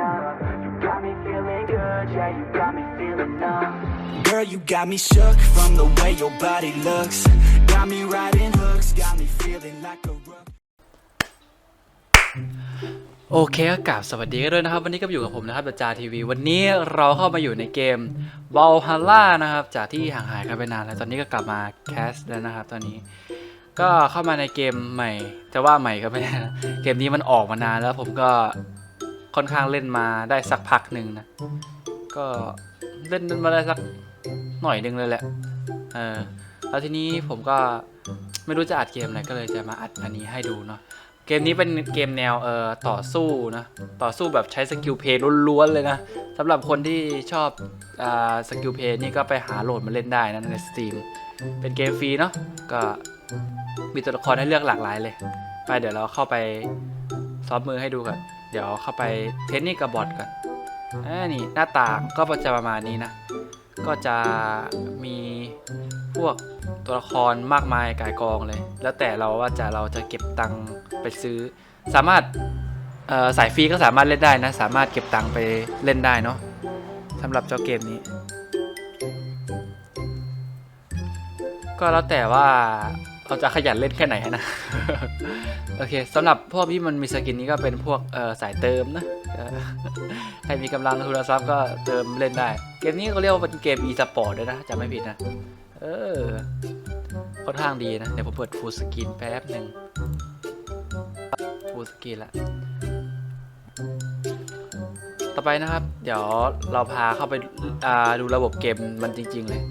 up. You got me feeling good, yeah, you got me feeling numb. Girl, you got me shook from the way your body looks. Got me riding hooks, got me feeling like a rook. โอเคก็กราบสวัสดีกันด้วยนะครับ วันนี้ก็อยู่กับผมนะครับจาทีวี วันนี้เราเข้ามาอยู่ในเกม v a l h a l l a นะครับ จากที่ห่างหายกันไปนานแล้วตอนนี้ก็กลับมาแคสแล้วนะครับ ตอนนี้ ก็เข้ามาในเกมใหม่ จะว่าใหม่ก็ไม่ได้นะเกมนี้มันออกมานานแล้วผมก็ ค่อนข้างเล่นมาได้สักพักหนึ่งนะ ก็เล่นมาได้สักหน่อยหนึ่งเลยแหละ เออ แล้วทีนี้ผมก็ไม่รู้จะอัดเกมอะไรก็เลยจะมาอัดอันนี้ให้ดูเนาะ เกมนี้เป็นเกมแนวเอ่อต่อสู้นะ ต่อสู้แบบใช้สกิลเพย์ล้วนๆเลยนะสำหรับคนที่ชอบอ่าสกิลเพย์นี่ก็ไปหาโหลดมาเล่นได้นะในสตรีม เป็นเกมฟรีเนาะ ก็มีตัวละครให้เลือกหลากหลายเลย ไปเดี๋ยวเราเข้าไปซ้อมมือให้ดูก่อน เดี๋ยวเข้าไปเทนนี่กับบอทก่อนอ่านี่หน้าต่างก็จะประมาณนี้นะ ก็จะมีพวกตัวละครมากมายกายกองเลย แล้วแต่เราว่าจะเราจะเก็บตังค์ไปซื้อ สามารถเอ่อสายฟรีก็สามารถเล่นได้นะ สามารถเก็บตังค์ไปเล่นได้เนาะสำหรับเจ้าเกมนี้ ก็แล้วแต่ว่า เราจะขยันเล่นแค่ไหนนะ โอเคสำหรับพวกที่มันมีสกินนี้ก็เป็นพวกสายเติมนะใครมีกำลังทุนทรัพย์ก็เติมเล่นได้ เกมนี้เขาเรียกว่าเป็นเกม e สปอร์ตด้วยนะจำไม่ผิดนะ เออค่อนข้างดีนะ เดี๋ยวผมเปิดฟูลสกรีนแป๊บหนึ่งฟูลสกรีนละต่อไปนะครับ เดี๋ยวเราพาเข้าไปดูระบบเกมมันจริง ๆ เลย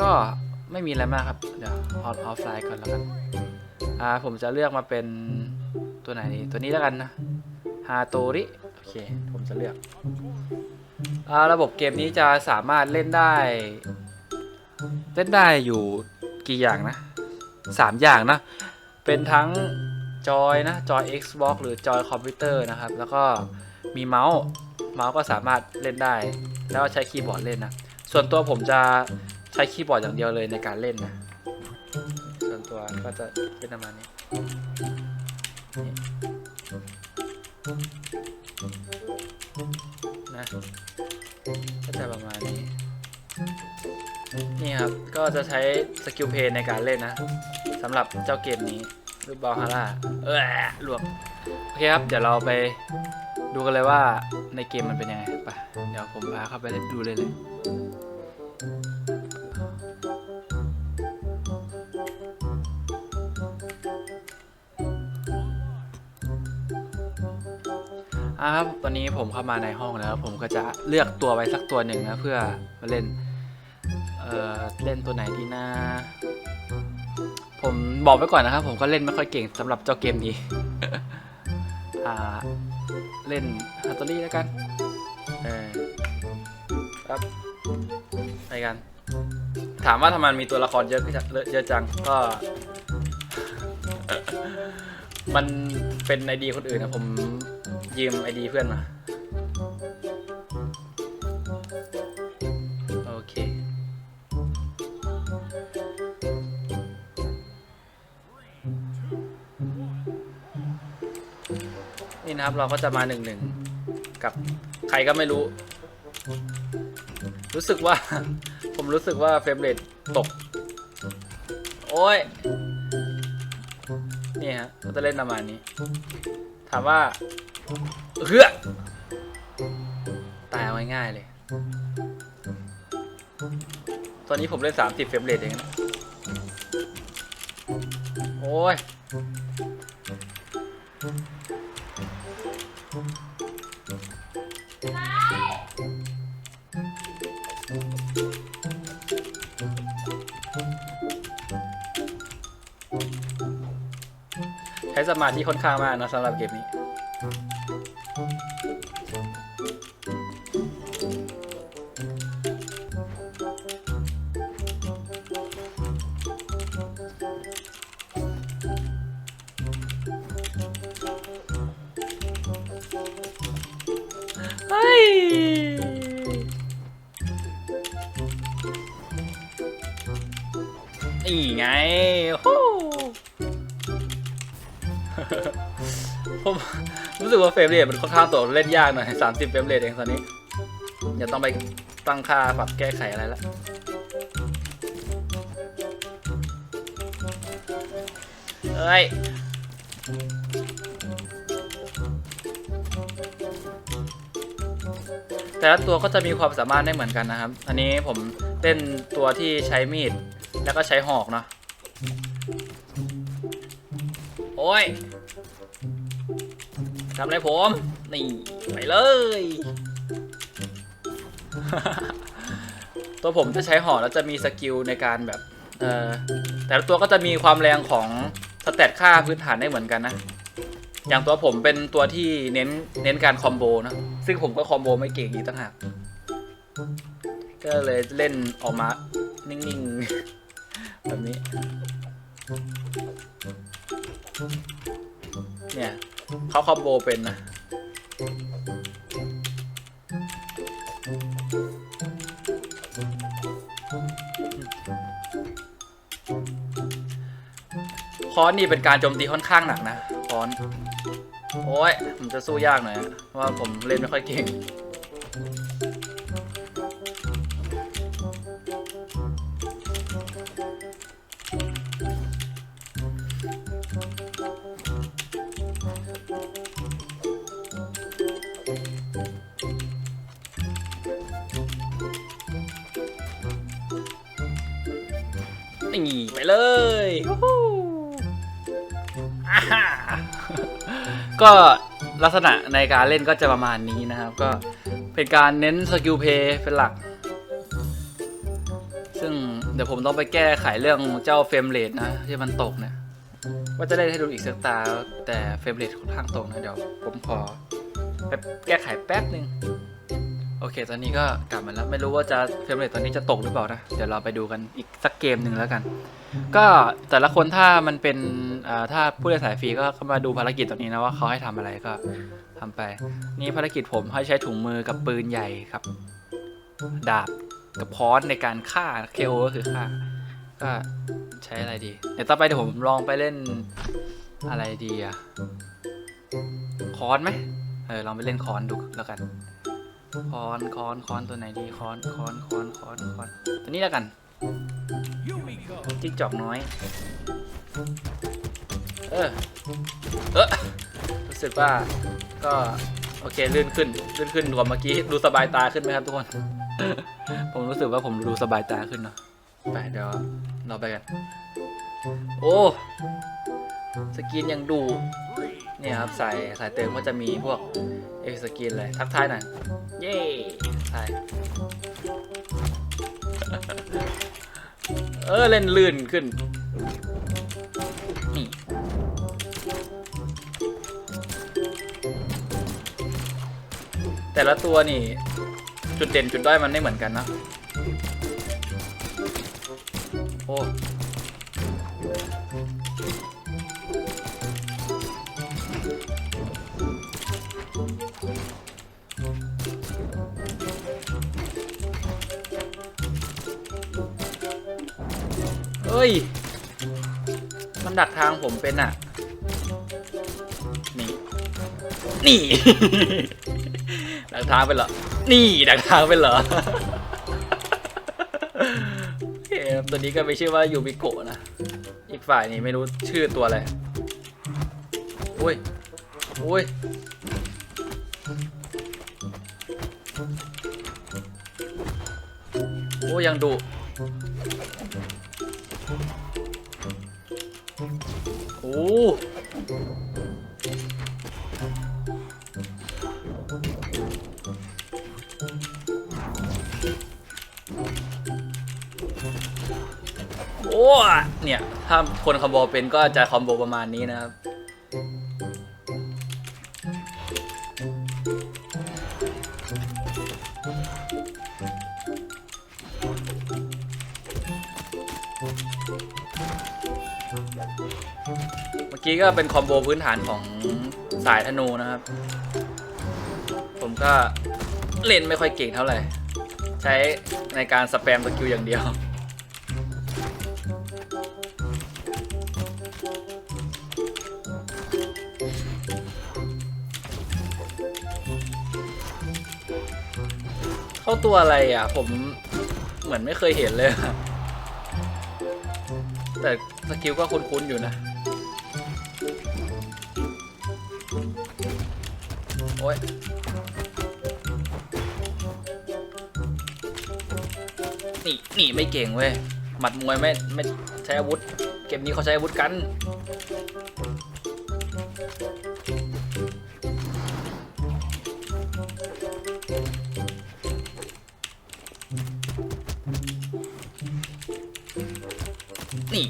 ก็ ไม่มีอะไรมากครับ เดี๋ยวออนออฟไลน์ก่อนแล้วกัน อ่า ผมจะเลือกมาเป็นตัวไหนดีตัวนี้แล้วกันนะ ฮาโตริ โอเค ผมจะเลือก อ่า ระบบเกมนี้จะสามารถเล่นได้ เล่นได้อยู่กี่อย่างนะสามอย่างนะ เป็นทั้งจอยนะ จอย Xbox หรือจอยคอมพิวเตอร์นะครับ แล้วก็มีเมาส์ เมาส์ก็สามารถเล่นได้ แล้วใช้คีย์บอร์ดเล่นนะ ส่วนตัวผมจะ ใช้คีย์บอร์ดอย่างเดียวเลยในการเล่นนะ ส่วนตัวก็จะเป็นประมาณนี้นะก็จะประมาณนี้ นี่ครับ ก็จะใช้สกิลเพย์ในการเล่นนะสำหรับเจ้าเกมนี้รูปบอลฮาร่าเออรวมโอเคครับ เดี๋ยวเราไปดูกันเลยว่าในเกมมันเป็นยังไงไปเดี๋ยวผมพาเข้าไปเล่นดูเลยเลย อ่าครับตอนนี้ผมเข้ามาในห้องแล้ว ผมก็จะเลือกตัวไว้สักตัวหนึ่งนะเพื่อมาเล่น เอ่อเล่นตัวไหนดีนะ ผมบอกไว้ก่อนนะครับ ผมก็เล่นไม่ค่อยเก่งสำหรับเจ้าเกมนี้ อ่า เล่นฮัตตอรี่แล้วกัน เออครับไปกัน ถามว่าทำไมมีตัวละครเยอะจังเยอะจังก็มันเป็นไอดีคนอื่นนะผม ยืมไอดีเพื่อนมา โอเค นี่นะครับเราก็จะมาหนึ่งหนึ่งกับใครก็ไม่รู้ รู้สึกว่า ผมรู้สึกว่าเฟรมเรทตก โอ้ยนี่ฮะก็จะเล่นประมาณนี้ ถามว่า เฮือตายเอาง่ายๆเลย ตอนนี้ผมเล่น 30 เฟรมเรทเองนะโอ้ย ใช้สมาธิค่อนข้างมากนะสำหรับเกมนี้ ผมรู้สึกว่าเฟรมเรทมันค่อนข้างตกเล่นยากหน่อยสามสิบเฟรมเรทเองตอนนี้อย่าต้องไปตั้งค่าปรับแก้ไขอะไรละเอ้ยแต่ละตัวก็จะมีความสามารถได้เหมือนกันนะครับ อันนี้ผมเล่นตัวที่ใช้มีด แล้วก็ใช้หอกเนาะ โอ้ย ทำอะไรผม นี่ ไปเลย ตัวผมจะใช้หอแล้วจะมีสกิลในการแบบ เออแต่ละตัวก็จะมีความแรงของสเตตค่าพื้นฐานได้เหมือนกันนะ อย่างตัวผมเป็นตัวที่เน้นเน้นการคอมโบนะ ซึ่งผมก็คอมโบไม่เก่งอีกต่างหาก ก็เลยเล่นออกมา นิ่งๆ แบบนี้ เนี่ย เขาคอมโบเป็นนะคอนนี่เป็นการโจมตีค่อนข้างหนักนะคอนโอ้ยผมจะสู้ยากหน่อยอะเพราะว่าผมเล่นไม่ค่อยเก่ง นี่ไปเลยวู้ฮู้อ่าฮ่าก็ลักษณะในการเล่นก็จะประมาณนี้นะครับ ก็เป็นการเน้นสกิลเพย์เป็นหลัก ซึ่งเดี๋ยวผมต้องไปแก้ไขเรื่องเจ้าเฟรมเรทนะ ที่มันตกเนี่ยว่าจะเล่นให้ดูอีกสักตา แต่เฟรมเรทค่อนข้างตกนะ เดี๋ยวผมขอ ไปแก้ไขแป๊บหนึ่งโอเค ตอนนี้ก็กลับมาแล้ว ไม่รู้ว่าจะเฟรมเรทตอนนี้จะตกหรือเปล่านะ เดี๋ยวเราไปดูกันอีกสักเกมหนึ่งแล้วกัน ก็แต่ละคนถ้ามันเป็นถ้าผู้เล่นสายฟรีก็เข้ามาดูภารกิจตรงนี้นะว่าเขาให้ทำอะไรก็ทำไป นี่ภารกิจผมให้ใช้ถุงมือกับปืนใหญ่ครับ ดาบกับพอนในการฆ่า KO ก็คือฆ่า ก็ใช้อะไรดี เดี๋ยวต่อไปเดี๋ยวผมลองไปเล่นอะไรดีอะคอนไหม เออลองไปเล่นคอนดูแล้วกันคอนคอนคอนตัวไหนดีคอนคอนคอนคอนคอนตัวนี้แล้วกันจิ้งจอกน้อย เออเออรู้สึกว่าก็โอเคลื่นขึ้นลื่นขึ้นกว่าเมื่อกี้ดูสบายตาขึ้นไหมครับทุกคน ผมรู้สึกว่าผมดูสบายตาขึ้นเนาะไปเดี๋ยวเราไปกัน โอ้ สกินยังดู เนี่ยครับใส่ใส่เติมก็จะมีพวกเอ็กสกินเลยทักทายหน่อยเย้ใช่เออเล่นลื่นขึ้นนี่แต่ละตัวนี่ จุดเด่นจุดด้อยมันไม่เหมือนกันนะ้ย มันดักทางผมเป็นอะ นี่ นี่ ดักทางเป็นเหรอ นี่ ดักทางเป็นเหรอเกมตัวนี้ก็ไม่ชื่อว่ายูบิโกะนะ อีกฝ่ายนี่ไม่รู้ชื่อตัวอะไร อุ้ย อุ้ย โอ้ยังดุ โอ้โห้เนี่ย ถ้าคนคอมโบเป็นก็จะคอมโบประมาณนี้นะครับ กี้ก็เป็นคอมโบพื้นฐานของสายธนูนะครับ ผมก็เล่นไม่ค่อยเก่งเท่าไหร่ ใช้ในการสแปมสกิลอย่างเดียว เข้าตัวอะไรอะ ผมเหมือนไม่เคยเห็นเลย แต่สกิลก็คุ้นๆอยู่นะ อ้ยนี่นี่ไม่เก่งเว้ย หมัดมวยไม่ไม่ใช้อาวุธ เกมนี้เขาใช้อาวุธกัน นี่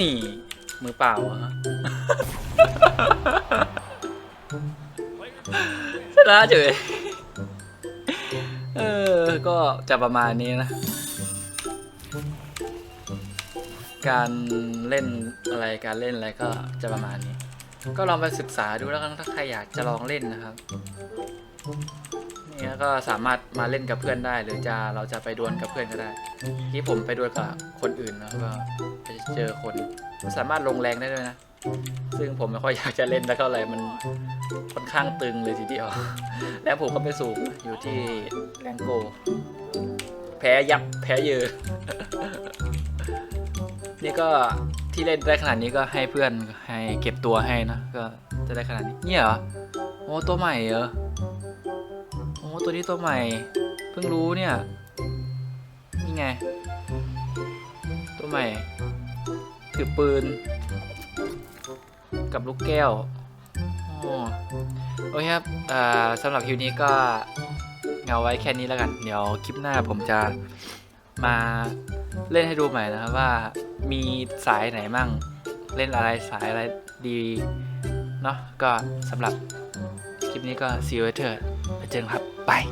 นี่นี่ มือเปล่าอะฮะชนะเฉยเออ ก็จะประมาณนี้นะ การเล่นอะไรการเล่นอะไรก็จะประมาณนี้ ก็ลองไปศึกษาดูแล้วกันถ้าใครอยากจะลองเล่นนะครับ นี่ก็สามารถมาเล่นกับเพื่อนได้ หรือจะเราจะไปดวลกับเพื่อนก็ได้ที่ผมไปดวลกับคนอื่นแล้วก็ไปเจอคนสามารถลงแรงได้ด้วยนะ ซึ่งผมไม่ค่อยอยากจะเล่นแล้วก็อะไรมันค่อนข้างตึงเลยทีเดียวแล้วผมก็ไม่สูงอยู่ที่แรงโก แพ้ยับแพ้เยอะนี่ก็ที่เล่นได้ขนาดนี้ก็ให้เพื่อนให้เก็บตัวให้นะก็จะได้ขนาดนี้เนี่ยเหรอโอ้ตัวใหม่เหรออ ตัวนี้ตัวใหม่ เพิ่งรู้เนี่ย นี่ไง ตัวใหม่ ถือปืน กับลูกแก้วโอเคครับอ่าสำหรับคลิปนี้ก็เอาไว้แค่นี้แล้วกัน เดี๋ยวคลิปหน้าผมจะมาเล่นให้ดูใหม่นะครับว่ามีสายไหนมั่ง เล่นอะไรสายอะไรดีเนาะก็สำหรับคลิปนี้ก็ see you later ไปเจอกันครับ บาย